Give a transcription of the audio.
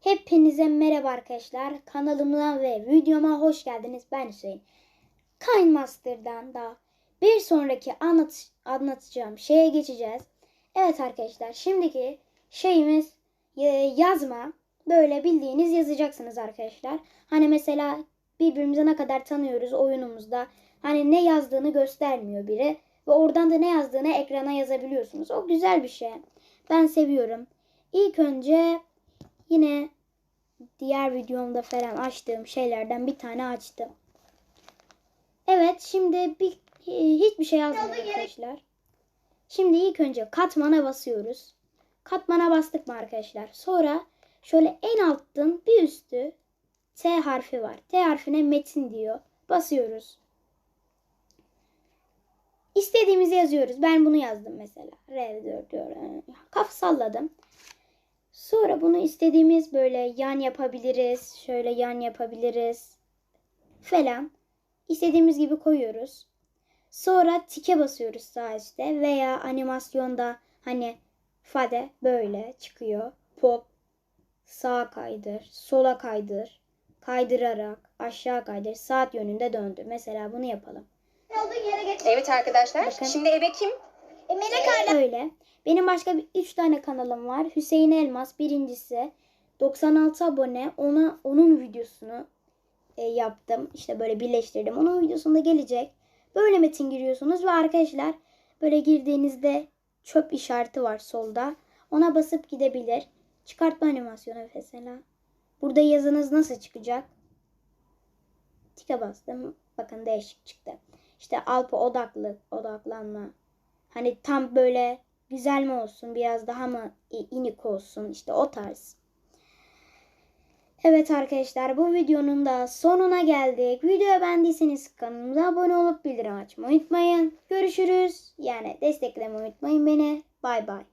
Hepinize merhaba arkadaşlar. Kanalıma ve videoma hoş geldiniz. Ben Hüseyin. Kind Master'dan da bir sonraki anlat anlatacağım şeye geçeceğiz. Evet arkadaşlar şimdiki şeyimiz e, yazma. Böyle bildiğiniz yazacaksınız arkadaşlar. Hani mesela birbirimize ne kadar tanıyoruz oyunumuzda. Hani ne yazdığını göstermiyor biri. Ve oradan da ne yazdığını ekrana yazabiliyorsunuz. O güzel bir şey. Ben seviyorum. İlk önce yine diğer videomda falan açtığım şeylerden bir tane açtım. Evet şimdi bir hiçbir şey yazmıyorum arkadaşlar. Şimdi ilk önce katmana basıyoruz. Katmana bastık mı arkadaşlar? Sonra şöyle en altın bir üstü T harfi var. T harfine metin diyor. Basıyoruz. İstediğimizi yazıyoruz. Ben bunu yazdım mesela. R4 diyor. Kafa salladım. Sonra bunu istediğimiz böyle yan yapabiliriz. Şöyle yan yapabiliriz. Falan. İstediğimiz gibi koyuyoruz. Sonra tike basıyoruz sağ üstte veya animasyonda hani fade böyle çıkıyor. Pop sağa kaydır, sola kaydır, kaydırarak aşağı kaydır, saat yönünde döndür. Mesela bunu yapalım. Olduğu yere geç. Evet arkadaşlar. Bakın. Şimdi ebe kim? Melek hala Öyle. Benim başka 3 tane kanalım var. Hüseyin Elmas birincisi. 96 abone. Ona onun videosunu e, yaptım. İşte böyle birleştirdim. Onun videosunda gelecek. Böyle metin giriyorsunuz ve arkadaşlar böyle girdiğinizde çöp işareti var solda. Ona basıp gidebilir. Çıkartma animasyonu mesela. Burada yazınız nasıl çıkacak? Tike bastım. Bakın değişik çıktı. İşte Alpa odaklı, odaklanma. Hani tam böyle güzel mi olsun, biraz daha mı inik olsun, işte o tarz. Evet arkadaşlar bu videonun da sonuna geldik. Videoyu beğendiyseniz kanalımıza abone olup bildirim açmayı unutmayın. Görüşürüz. Yani desteklemeyi unutmayın beni. Bay bay.